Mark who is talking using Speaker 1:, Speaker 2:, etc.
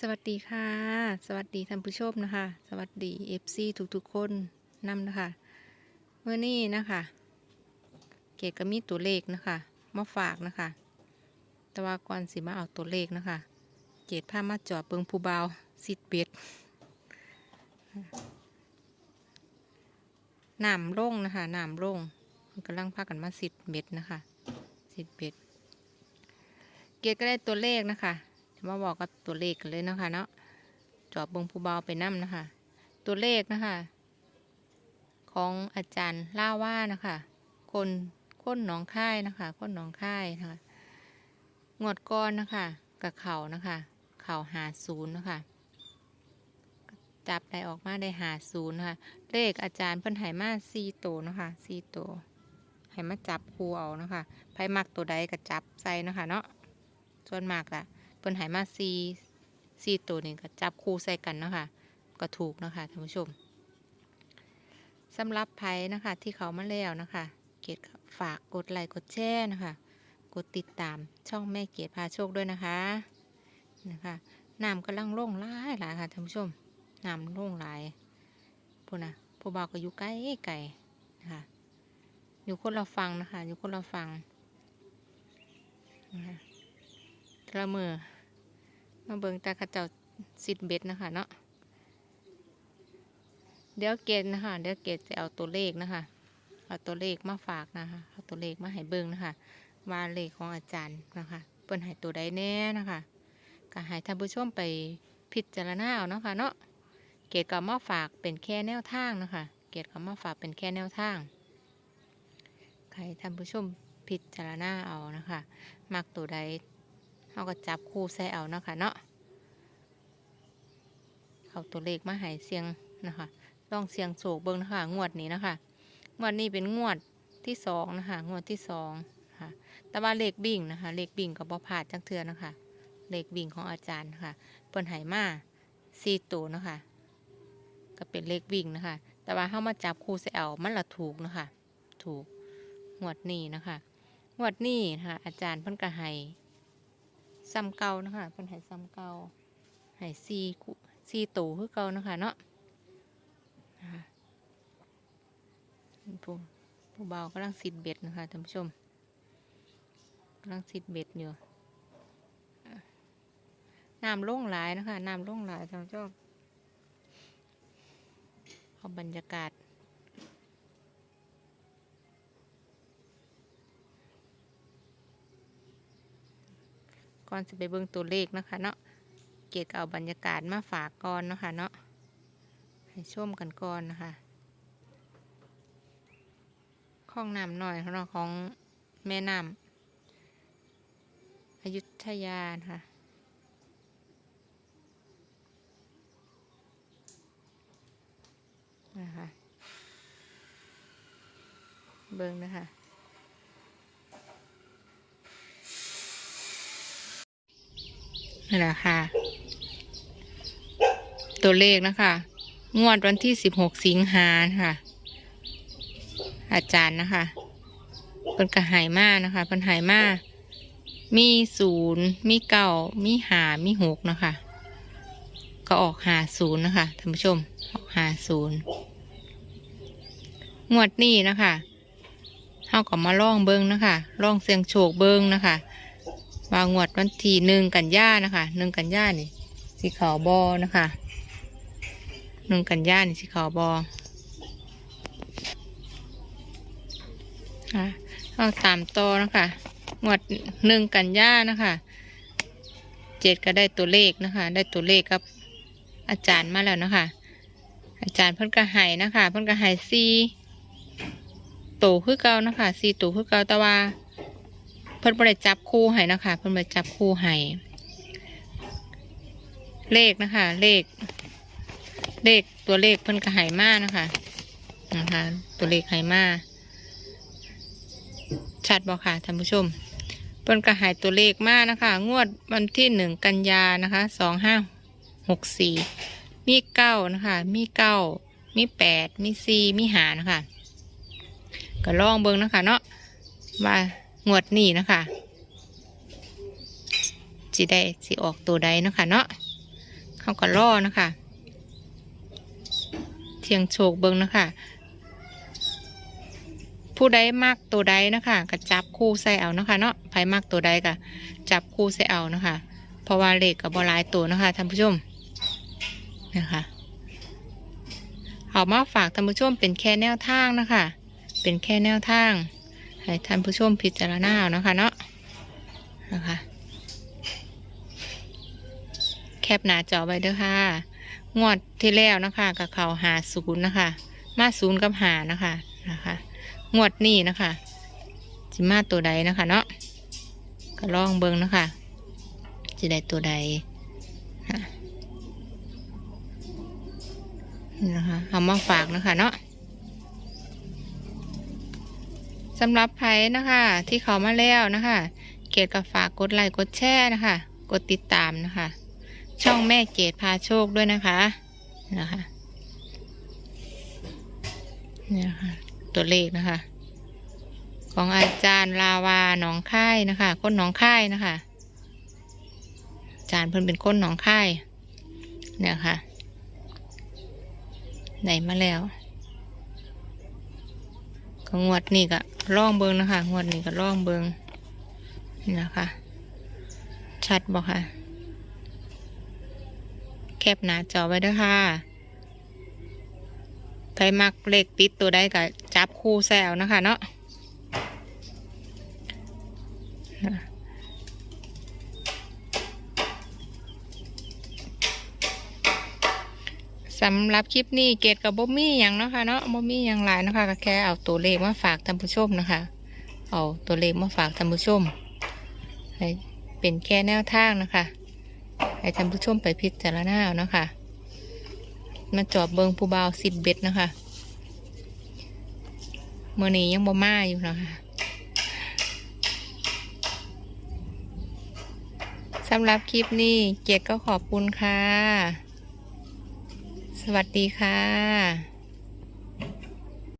Speaker 1: สวัสดีค่ะ สวัสดีท่านผู้ชมนะคะ สวัสดีเอฟซีทุกๆคนนำนะคะเมื่อนี้นะคะ เกดก็มีตัวเลขนะคะมาฝากนะคะ แต่ว่าก่อนสิมาเอาตัวเลขนะคะ เกดพามาจอดเบิงผู้เบาวสิดเบ็ดหน้ำร่งนะคะหน้ำร่งมันกำลังพากันมาสิดเบ็ดนะคะสิดเบ็ด เกดก็ได้ตัวเลขนะคะ มาบอกกับตัวเลขกันเลยนะคะเนาะจอบเบิงผู้เบาไปนั่นะคะ ตัวเลขนะคะ ของอาจารย์ล่าว่านะคะ คนค้นหนองค่ายนะคะค้นหนองค่ายนะคะงวดก้อนนะคะกับเข่านะคะ เข่าหาศูนย์นะคะจับได้ออกมาได้หาศูนย์นะคะเลขอาจารย์เพิ่นไหมาสี่ตัวนะคะสี่ตัวให้มาจับคูเอานะคะไพ่มักตัวใดก็จับใส่นะคะเนาะส่วนมากละ เพิ่นหายมาซีซีตัวนี้ก็จับคู่ใส่กันเนาะคะก็ถูกเนาะคะท่านผู้ชมสำหรับไพ่นะคะ ที่เขามาแล้วนะคะ เกดฝากกดไลค์กดแชร์นะคะ กดติดตามช่องแม่เกดพาโชคด้วยนะคะนะคะน้ำกำลังล่งหลายหลายค่ะท่านผู้ชมน้ำล่งหลายพวกนะผู้บ่าวก็อยู่ใกล้ไก่นะคะอยู่คนเราฟังนะคะ อยู่คนเราฟังนะคะกระมือ มาเบิงตาขาเจ้าสิดเบ็ดนะคะเนาะเดี๋ยวเกณฑ์นะคะเดี๋ยวเกณฑ์จะเอาตัวเลขนะคะเอาตัวเลขมาฝากนะคะเอาตัวเลขมาให้เบิงนะคะว่าเลขของอาจารย์นะคะเปิ้นให้ตัวใดแน่นะคะก็ให้ท่านผู้ชมไปพิจารณาเอานะคะเนาะเกณฑ์ก็มาฝากเป็นแค่แนวทางนะคะเกณฑ์ก็มาฝากเป็นแค่แนวทางให้ท่านผู้ชมพิจารณาเอานะคะมักตัวใด เขาก็จับคู่ใส่เอาเนาะค่ะเนาะเอาตัวเลขมาให้เสียงนะคะลองเสียงโศกเบิ้งนะคะงวดนี้นะคะงวดนี้เป็นงวดที่สองนะคะงวดที่สองค่ะแต่ว่าเลขบิ่งนะคะเลขบิ่งกับบอพาดจังเทือนะคะเลขบิ่งของอาจารย์นะคะเปิ้นไหมาสี่ตัวนะคะก็เป็นเลขวิ่งนะคะ แต่ว่าเข้ามาจับคู่ใส่เอามันละถูกนะคะถูกงวดนี้นะคะงวดนี้นะคะอาจารย์เพิ่นก็ให้ ซ้ำเก่านะคะเพิ่นให้ซ้ำเก่าให้ซีกุซีตูคือเก่านะคะเนาะนะคะผู้ผู้เบากำลังสิดเบ็ดนะคะท่านผู้ชมกำลังสิดเบ็ดอยู่น้ำล่งหลายนะคะน้ำล่งหลายท่านผู้ชมเอาบรรยากาศ ก่อนจะไปเบิ่งตัวเลขนะคะเนาะเกดเอาบรรยากาศมาฝากก่อนเนาะคะเนาะให้ชมกันก่อนนะคะข้องน้ำหน่อยของเราของแม่น้ำอยุธยานะคะนะคะเบิ่งนะคะ นี่แหละค่ะ ตัวเลขนะคะ งวดวันที่สิบหกสิงหาค่ะ อาจารย์นะคะเป็นกระหายมานะคะเป็นหายมามีศูนย์มีเก้ามีหามีหกนะคะ ก็ออกหาศูนย์นะคะท่านผู้ชม ออกหาศูนย์งวดนี้นะคะเท่ากับมาล่องเบิ้งนะคะล่องเสียงโชคเบิ้งนะคะ วางงวดวันที่หนึ่งกันยานะคะหนึ่งกันยานี่สีขาวบอนะคะหนึ่งกันยานี่สีขาวบอค่ะเอาตามต่อนะคะงวดหนึ่งกันยานะคะเจ็ดก็ได้ตัวเลขนะคะ ได้ตัวเลขกับอาจารย์มาแล้วนะคะ อาจารย์เพิ่นกระหายนะคะ เพิ่นกระหายซีโตคือเก่านะคะซีโตคือเก่าแต่ว่า พิ่นบ่ได้จับคู่ให้นะคะ เพิ่นบ่ได้จับคู่ให้เลขนะคะ เลข เลขตัวเลขเพิ่นก็ให้มานะคะนะคะ ตัวเลขให้มาชัดบ่ค่ะท่านผู้ชมเพิ่นก็ให้ตัวเลขมานะคะ งวดวันที่หนึ่งกันยานะคะสองห้าหกสี่มีเก้านะคะ มีเก้ามีแปดมีสี่มีหานะคะ ก็ลองเบิ่งนะคะ เนาะว่า งวดนี้นะคะสิได้สิออกตัวใดนะคะเนาะเขาก็รอนะคะเทียงโฉกเบิงนะคะ ผู้ใดมากตัวใดนะคะก็จับคู่ใส่เอานะคะเนาะไผมากตัวใดก็จับคู่ใส่เอานะคะ เพราะว่าเหลขกับบหลายตัวนะคะท่านผู้ชมนะคะเอามาฝากท่านผู้ชมเป็นแค่แนวทางนะคะ เป็นแค่แนวทาง ให้ท่านผู้ชมพิจารณาเอานะคะเนาะนะคะแคปหน้าจอไว้เด้อค่ะ งวดที่แล้วนะคะกับเขาหาศูนย์นะคะ มาศูนย์กับหานะคะนะคะ งวดนี้นะคะจิมาตัวใดนะคะ เนาะก็ลองเบิงนะคะจะได้ตัวใดนะคะเอามาฝากนะคะเนาะ สำหรับไผ่นะคะ ที่เขามาแล้วนะคะ เกียรติกับฝากกดไลค์กดแชร์นะคะ กดติดตามนะคะ ช่องแม่เกดพาโชคด้วยนะคะนะคะนี่นะคะตัวเลขนะคะ ของอาจารย์ลาวาหนองค่ายนะคะ คนหนองค่ายนะคะ อาจารย์เพิ่นเป็นคนหนองค่ายเนี่ยค่ะไหนมาแล้ว ก็งวดนี่ก็ล่องเบิงนะคะงวดนี่ก็ล่องเบิงนี่นะคะ ชัดบอกค่ะ แคบหนาจอไว้ด้วยค่ะไปมักเลขติดตัวได้กับจับคู่แซวนะคะเนาะ สำหรับคลิปนี้เกตกับบ่มี่อย่างเนาะค่ะเนาะบ่มี่อย่างหลายเนาะคะก็แค่เอาตัวเลขมาฝากท่านผู้ชมนะคะ เอาตัวเลขมาฝากท่านผู้ชมให้เป็นแค่แนวทางนะคะให้ท่านผู้ชมไปพิจารณาเอาเนาะคะมาจอบเบิงผู้บ่าวสิบเบ็ดนะคะเมื่อนี้ยังบ่มาอยู่นะคะสำหรับคลิปนี้เกตก็ขอบคุณค่ะ วัสดีค่ะ